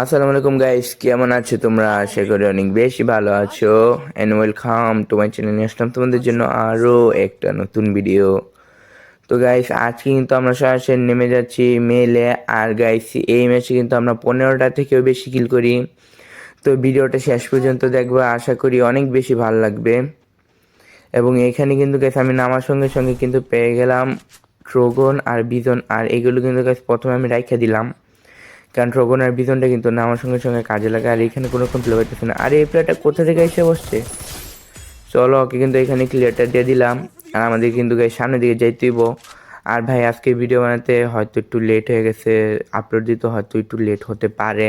আসসালামু আলাইকুম গাইস কেমন আছো তোমরা? আশা করি অনেক বেশি ভালো আছো। এন্ড ওয়েলকাম মাই চ্যানেল নিয়ে আসলাম তোমাদের জন্য আরও একটা নতুন ভিডিও তো গাইস আজকে কিন্তু আমরা সরাসরি নেমে যাচ্ছি মেলে আর গাইস এই ম্যাচে কিন্তু আমরা পনেরোটা থেকেও বেশি কিল করি। তো ভিডিওটা শেষ পর্যন্ত দেখব, আশা করি অনেক বেশি ভালো লাগবে। এবং এখানে কিন্তু গাইস আমি নামার সঙ্গে সঙ্গে কিন্তু পেয়ে গেলাম ট্রোগন আর বিজন আর এগুলো কিন্তু গাইস প্রথমে আমি রাইখা দিলাম। কারণ ট্রোগন আর বিজনটা কিন্তু নামার সঙ্গে সঙ্গে কাজে লাগে, আর এখানে কোনো রকম প্লে পাইতেছে না। আর এই প্লেয়ারটা কোথা থেকে এসে বসছে? চলো, ওকে কিন্তু এখানে ক্লিয়ারটা দিয়ে দিলাম, আর আমাদের কিন্তু সামনের দিকে যাইতেইব আর ভাই, আজকে ভিডিও বানাতে হয়তো একটু লেট হয়ে গেছে আপলোড দিতে হয়তো একটু লেট হতে পারে।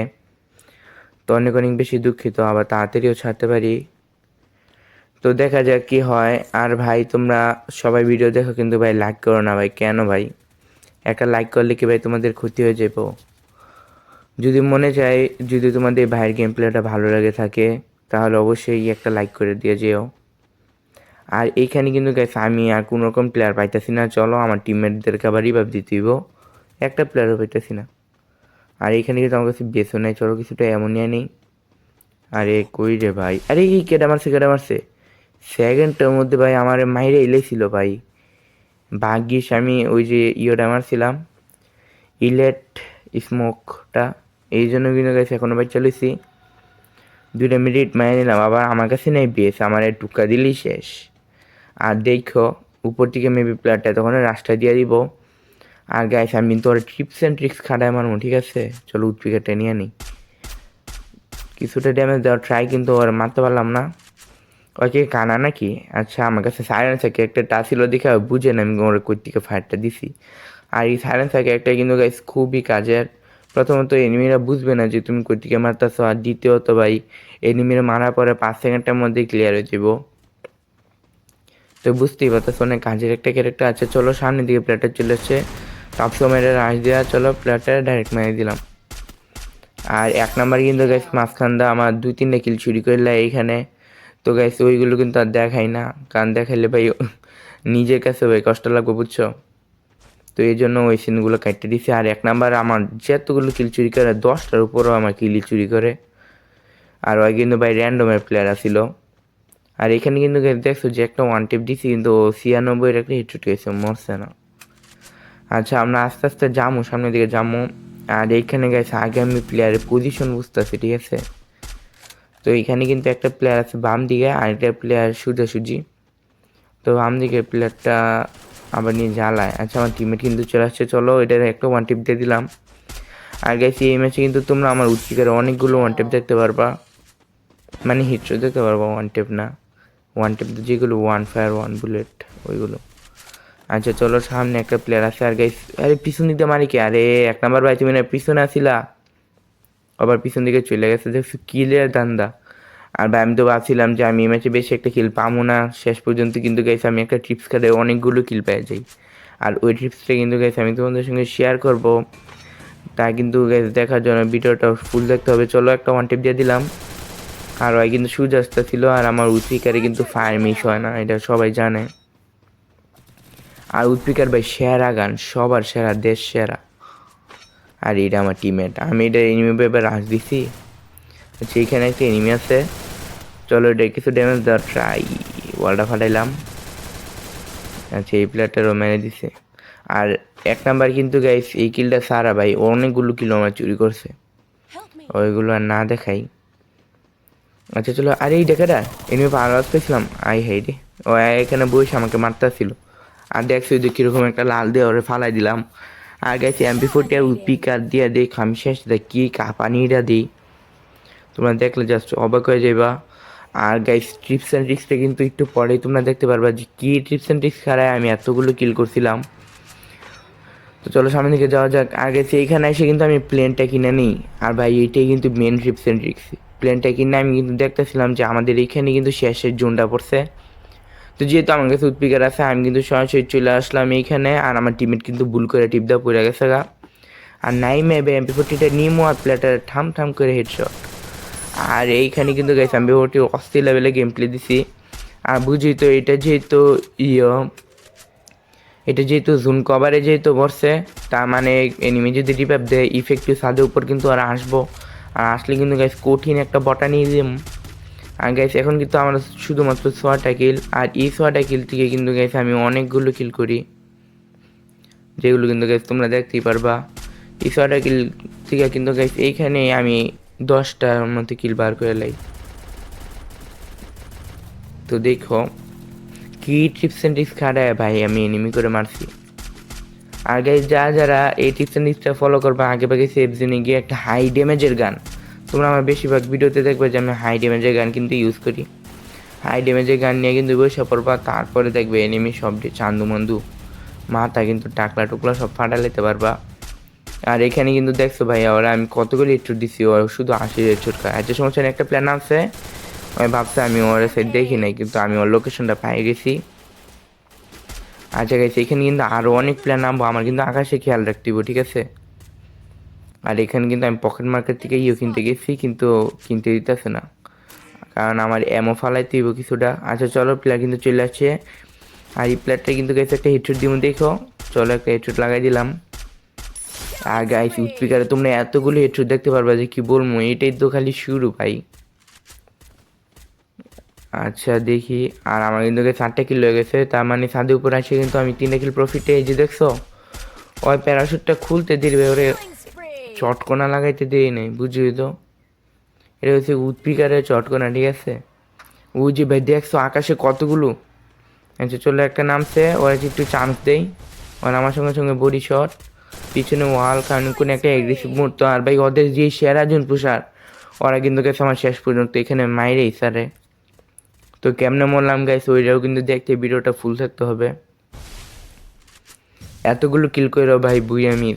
তো অনেক অনেক বেশি দুঃখিত, আবার তাড়াতাড়িও ছাড়তে পারি। তো দেখা যাক কি হয়। আর ভাই, তোমরা সবাই ভিডিও দেখো কিন্তু ভাই লাইক করো না ভাই। কেন ভাই? একটা লাইক করলে কি ভাই তোমাদের ক্ষতি হয়ে যাব যদি মনে চায়, যদি তোমাদের ভাইয়ের গেম প্লেটা ভালো লাগে থাকে, তাহলে অবশ্যই একটা লাইক করে দিয়ে যেও। আর এইখানে কিন্তু গেছে আমি আর কোনো রকম প্লেয়ার পাইতেছি না। চলো, আমার টিমমেটদেরকে আবার রিভাব দিতেইব একটা প্লেয়ারও পাইতেছি না। আর এইখানে কিন্তু আমার কাছে বেসও নেই। চলো, কিছুটা এমনই নেই আরে, কই রে ভাই? আরে, এই কেটে মারছে কেটে মারছে? সেকেন্ডটার মধ্যে ভাই আমার মাইরে এলেছিল ভাই। ভাগ্যিস আমি ওই যে ইয়েটা মারছিলাম। ইলেট স্মোকটা এই জন্য কিন্তু গেছে এখনও ভাই চলেছি দুইটা মিনিট মাইনে নিলাম, আবার আমার কাছে নেই বেশ আমার টুকা দিলেই শেষ। আর দেখো, উপর থেকে মেবি প্লেয়ারটা তখন রাস্তা দিয়ে দিব। আর গাইস আমি কিন্তু ওর টিপস অ্যান্ড ট্রিক্স খাটায় মারবো, ঠিক আছে? চলো উৎপিকারটা নিয়ে নিই কিছুটা ড্যামেজ দেওয়ার ট্রাই কিন্তু ওর মারতে পারলাম না। ওকে কানা নাকি? আচ্ছা আমার কাছে সাইলেন্সার ক্যারেক্টারটা ছিল দেখে বুঝে না আমি ওর কই থেকে ফায়ারটা দিছি। আর এই সাইলেন্সার ক্যারেক্টার কিন্তু গাইস খুবই কাজের। প্রথমত এনিমিরা বুঝবে না যে তুমি কই থেকে মারতেছো, আর দ্বিতীয়ত ভাই এনিমিরা মারার পরে পাঁচ সেকেন্ডের মধ্যে ক্লিয়ার হয়ে যাব তো বুঝতেই পারতেছো, অনেক কাজের একটা ক্যারেক্টার আছে। চলো সামনের দিকে প্লেটার চলে এসছে টপশো মেরে রাশ দেওয়া চলো প্লেটার ডাইরেক্ট মেরে দিলাম। আর এক নাম্বার কিন্তু গাইস মাঝখান দা আমার দুই তিনটা কিল চুরি করলে এইখানে। তো গাইস ওইগুলো কিন্তু আর দেখাই না। কারণ দেখাইলে ভাই, নিজের কাছে ভাই কষ্ট লাগবে, বুঝছ? তো এই জন্য ওই সিনগুলো কাটতে দিছি আর এক নাম্বার আমার যতগুলো কিল চুরি করে, দশটার উপরও আমার কিলি চুরি করে। আর ওই কিন্তু ভাই র্যান্ডমের প্লেয়ার আসিল। আর এখানে কিন্তু দেখছ যে একটা ওয়ান টিপ দিছি কিন্তু ছিয়ানব্বইয়ের একটা হিট গেছে, মরছে না। আচ্ছা আমরা আস্তে আস্তে যাব সামনের দিকে যাব আর এইখানে গেছে, আগে আমি প্লেয়ারের পজিশন বুঝতেছি, ঠিক আছে? তো এখানে কিন্তু একটা প্লেয়ার আছে বাম দিকে আর একটা প্লেয়ার সোজাসুজি। তো বাম দিকের প্লেয়ারটা আবার নিয়ে জ্বালায়। আচ্ছা আমার টিমমেট কিন্তু চলে আসছে। চলো এটার একটা ওয়ান টিপ দিয়ে দিলাম। আর গেছি এই ম্যাচে কিন্তু তোমরা আমার উচ্চিকার অনেকগুলো ওয়ান টেপ দেখতে পারবা। মানে হিটশো দেখতে পারবা ওয়ান টেপ না। ওয়ান টেপ যেগুলো ওয়ান ফায়ার ওয়ান বুলেট ওইগুলো। আচ্ছা চলো, সামনে একটা প্লেয়ার আছে আর গাইস আরে, পিছন দিতে মারি কি? আরে, এক নাম্বার ভাই, তুমি না পিছনে আসিলা? আবার পিছন দিকে চলে গেছে। দেখছ কিলের দান্দা। আর ভাই, আমি তো ভাবছিলাম যে আমি এই ম্যাচে বেশি একটা কিল পাবো না। শেষ পর্যন্ত কিন্তু গাইছে আমি একটা ট্রিপস কাটে অনেকগুলো কিল পেয়ে যাই। আর ওই ট্রিপসটা কিন্তু গাইছে আমি তোমাদের সঙ্গে শেয়ার করব। তা কিন্তু গেছে দেখার জন্য ভিডিওটা ফুল দেখতে হবে। চলো একটা ওয়ান টিপ দিয়ে দিলাম। আর ওই কিন্তু সূর্যাস্ত ছিল আর আমার উৎপিকারে কিন্তু ফায়ার মিস হয় না, এটা সবাই জানে। আর উৎপিকার ভাই, সেরা গান, সবার সেরা, দেশ সেরা। আর এটা আমার টিমমেট আমি এটা এনিমি পেপার রাশ দিছি। আচ্ছা এখানে একটা এনিমি আছে। চলো এটা কিছু ড্যামেজ দেওয়ার ট্রাই ওয়ালটা ফাটাইলাম। আচ্ছা এই প্লেয়ারটারও মেরে দিছে। আর এক নাম্বার কিন্তু গাইস এই কিলটা সারা ভাই অনেকগুলো কিলো আমার চুরি করছে। ওইগুলো আর না দেখাই। আচ্ছা চলো আরে এই দেখাটা এনিমি আওয়াজ পেয়েছিলাম। আই হাই রে। ও এখানে বসে আমাকে মারতেছিল। আর দেখছি যে কীরকম একটা লাল দিয়ে ওরে ফালাই দিলাম। আর গেছি এমপি ফোরটি আর পিকার দিয়ে দিই খামি শেষ দেয় কী কাঁপানিটা দিই। তোমরা দেখলে জাস্ট অবাক হয়ে যাইবা। আর গাইস ট্রিপস অ্যান্ড ট্রিক্সটা কিন্তু একটু পরেই তোমরা দেখতে পারবা যে কী ট্রিপস অ্যান্ড ট্রিক্স খারায় আমি এতগুলো কিল করছিলাম। তো চলো সামনে দিকে যাওয়া যাক। আর গেছি এইখানে এসে কিন্তু আমি প্লেনটা কিনে নিই। আর ভাই, এইটাই কিন্তু মেন ট্রিপস অ্যান্ড ট্রিক্স প্লেনটা কিনে আমি কিন্তু দেখতেছিলাম যে আমাদের এইখানে কিন্তু শেষের জোনটা পড়ছে। তো যেহেতু আমার কাছে উৎপিকার আছে, আমি কিন্তু সরাসরি চলে আসলাম এইখানে। আর আমার টিমেট কিন্তু ভুল করে টিপ দেওয়া পড়ে গেছে গা। আর নাই মেবে এমপি ফোরটিটা নিমো আর প্লেটার ঠাম ঠাম করে হেডশট আর এইখানে কিন্তু গেছে আমি ফোরটি অস্থির লেভেলে গেম প্লে দিছি। আর বুঝি তো এটা যেহেতু ইয়ে এটা যেহেতু জুন কভারে যেহেতু বসছে তার মানে এনিমি যদি রিপ্যাপ দেয় ইফেক্টিভ সাদের উপর কিন্তু আর আসব। আর আসলে কিন্তু গাইস কঠিন একটা বটা নিয়ে দিম। আর গাইস এখন কিন্তু আমার শুধুমাত্র সোয়াটা কিল আর এই সোয়াটা কিল থেকে কিন্তু গাইস আমি অনেকগুলো কিল করি। যেগুলো কিন্তু গাইস তোমরা দেখতেই পারবা। এই সোয়াটা কিল থেকে কিন্তু গাইস এইখানে আমি দশটার মতো কিল বার করে লাই। তো দেখো, কি টিপস অ্যান্ড ট্রিক্স খাটায় ভাই? আমি এনিমি করে মারছি। আর গাইজ যা যারা এই টিপস অ্যান্ড ট্রিক্সটা ফলো করবা, আগে ভাগে সেফ জোনে গিয়ে একটা হাই ড্যামেজের গান তোমরা আমার বেশিরভাগ ভিডিওতে দেখবে যে আমি হাই ড্যামেজের গান কিন্তু ইউজ করি। হাই ড্যামেজের গান নিয়ে কিন্তু বসে পড়বা, তারপরে দেখবে এনিমি সব চান্দু মন্দু মাথা কিন্তু টাকলা টুকলা সব ফাটা লেতে পারবা। আর এখানে কিন্তু দেখছ ভাই ওরা আমি কতগুলো হেডশট দিছি, ওরা শুধু আশি হেডশট খায়। আজকে সমস্যা একটা প্ল্যান আছে, আমি ভাবছি আমি ওর সাইড দেখি নাই, কিন্তু আমি ওর লোকেশনটা পাই গেছি। আচ্ছা গেছি এখানে কিন্তু আরও অনেক প্ল্যান নামবো আমার কিন্তু আকাশে খেয়াল রাখতে ঠিক আছে? আর এখানে কিন্তু আমি পকেট মার্কেট থেকে ইয়ে কিনতে গেছি, কিন্তু কিনতে দিতেছে না। কারণ আমার এমও ফালাইতে হইব কিছুটা। আচ্ছা চলো প্লেয়ার কিন্তু চলে আসছে। আর এই প্লেয়ারটা কিন্তু গেছে একটা হেডশট দিব দেখো। চলো, একটা হেডশট লাগাই দিলাম। আর গাইস উৎপিকারে তোমরা এতগুলো হেডশট দেখতে পারবা যে কি বলব, এটাই তো খালি শুরু ভাই। আচ্ছা দেখি, আর আমার কিন্তু চারটে কিল হয়ে গেছে, তার মানে ছাদের উপর আসে কিন্তু আমি তিনটা কিল প্রফিটে এই যে দেখছ, ওই প্যারাশুটটা খুলতে দিবে ওরে চটকোনা লাগাইতে দিই নাই, বুঝলি তো? এটা হচ্ছে উৎপিকারের চটকোনা, ঠিক আছে? ওই যে ভাই, দেখছ আকাশে কতগুলো? আচ্ছা চলে একটা নামছে, ওরা একটু চান্স দেই, ওরা আমার সঙ্গে সঙ্গে বডি শট পিছনে ওয়াল কারণ কোনো একটা এগ্রেসিভ মুহূর্ত। আর ভাই, ওদের যে সেরা জন পুষার, ওরা কিন্তু গেছে আমার শেষ পর্যন্ত এখানে মাইরেই স্যারে তো কেমনে মরলাম গাইস ওইটাও কিন্তু দেখতে ভিডিওটা ফুল থাকতে হবে। এতগুলো কিল করে ভাই, বুই আমি।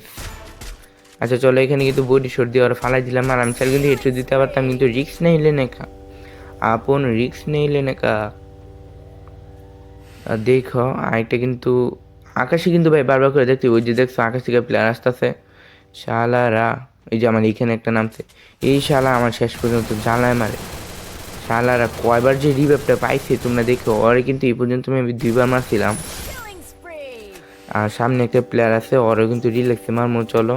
আচ্ছা চলো এখানে কিন্তু বডি শট দিয়ে ওরা ফালাই দিলাম। আর আমি চাল কিন্তু হেডশট দিতে পারতাম, কিন্তু রিক্স নেইলে নেকা। আপন রিক্স নেইলে নেকা। আর দেখো, আরেকটা কিন্তু আকাশে কিন্তু ভাই বারবার করে দেখছি ওই যে দেখছ আকাশ থেকে প্লেয়ার আসতেছে। শালারা এই যে আমার এখানে একটা নামছে। এই শালা আমার শেষ পর্যন্ত জ্বালায় মারে। শালারা কয়বার যে রিভাইভটা পাইছে তোমরা দেখো ওরে কিন্তু এই পর্যন্ত আমি দুইবার মারছিলাম। আর সামনে একটা প্লেয়ার আছে ওরও কিন্তু রিল্যাক্সে মারমো চলো।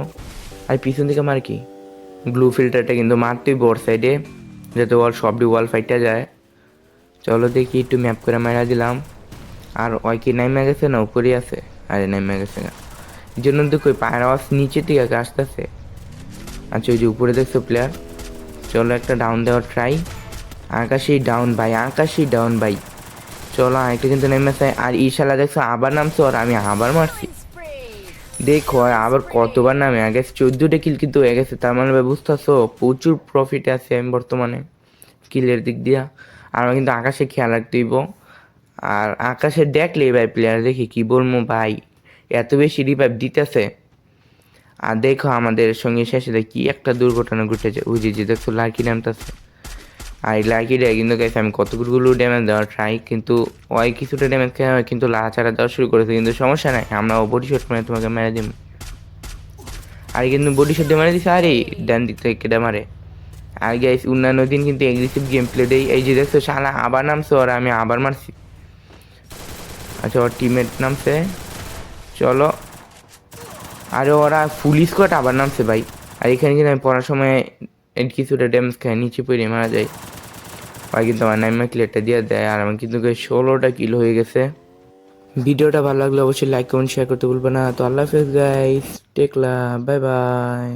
আর পিছন থেকে মার কি? ব্লু ফিল্টারটা কিন্তু মারতেই বোর সাইডে যাতে ওয়াল সবটি ওয়াল ফাইটটা যায়। চলো দেখি একটু ম্যাপ করে মারা দিলাম। আর ওই কি নাইমে গেছে না উপরেই আছে? আরে নাইমে গেছে না। এই জন্য কই, পায়ের আওয়াজ নিচে থেকে আসতেছে। আচ্ছা ওই যে উপরে দেখছ প্লেয়ার চলো একটা ডাউন দেওয়ার ট্রাই আকাশেই ডাউন ভাই, আকাশেই ডাউন ভাই। চলো, আরেকটা কিন্তু নেমেছে আর ইশালা দেখছ, আবার নামছো, আর আমি আবার মারছি। দেখো, আর আবার কতবার নামে? আগে চোদ্দোটা কিল কিন্তু হয়ে গেছে। তার মানে বুঝতেছো? প্রচুর প্রফিট আছে আমি বর্তমানে। কিলের দিক দিয়া। আর কিন্তু আকাশে খেয়াল রাখতে হইব। আর আকাশে দেখলে ভাই প্লেয়ার দেখি কি বলব ভাই? এত বেশি রিভাইভ দিতেছে। আর দেখো আমাদের সঙ্গে শেষে কি একটা দুর্ঘটনা ঘটেছে। ওই যে দেখছ লাকি নামতেছে আর এই লাকিটা কিন্তু গেছে আমি কতগুলো ড্যামেজ দেওয়ার ট্রাই কিন্তু ওই কিছুটা ড্যামেজ খেয়ে হয়, কিন্তু লাচারা দেওয়া শুরু করেছে, কিন্তু সমস্যা নাই, আমরা ও বডি শট মানে তোমাকে মেরে দিব আর কিন্তু বডি শট মেরে দিছে, আরে, ডান দিক থেকে কেটে মারে। আর গাইস অন্যান্য দিন কিন্তু এগ্রেসিভ গেম প্লে দেই। এই যে দেখছ, শালা আবার নামছো, ওরা আমি আবার মারছি। আচ্ছা ওর টিমমেট নামছে চলো। আরে, ওরা ফুল স্কোয়াড আবার নামছে ভাই। আর এখানে কিন্তু আমি পড়ার সময় কিছুটা ড্যামেজ খাই নিচে পড়ে মারা যায়। ভাই, কিন্তু আমার নাইমা ক্লিয়ারটা দিয়ে দেয়, আর আমার কিন্তু ষোলোটা কিলো হয়ে গেছে। ভিডিওটা ভালো লাগলে অবশ্যই লাইক কমেন্ট শেয়ার করতে ভুলবে না। তো আল্লাহ হাফেজ গাইস টেকলা বাই বাই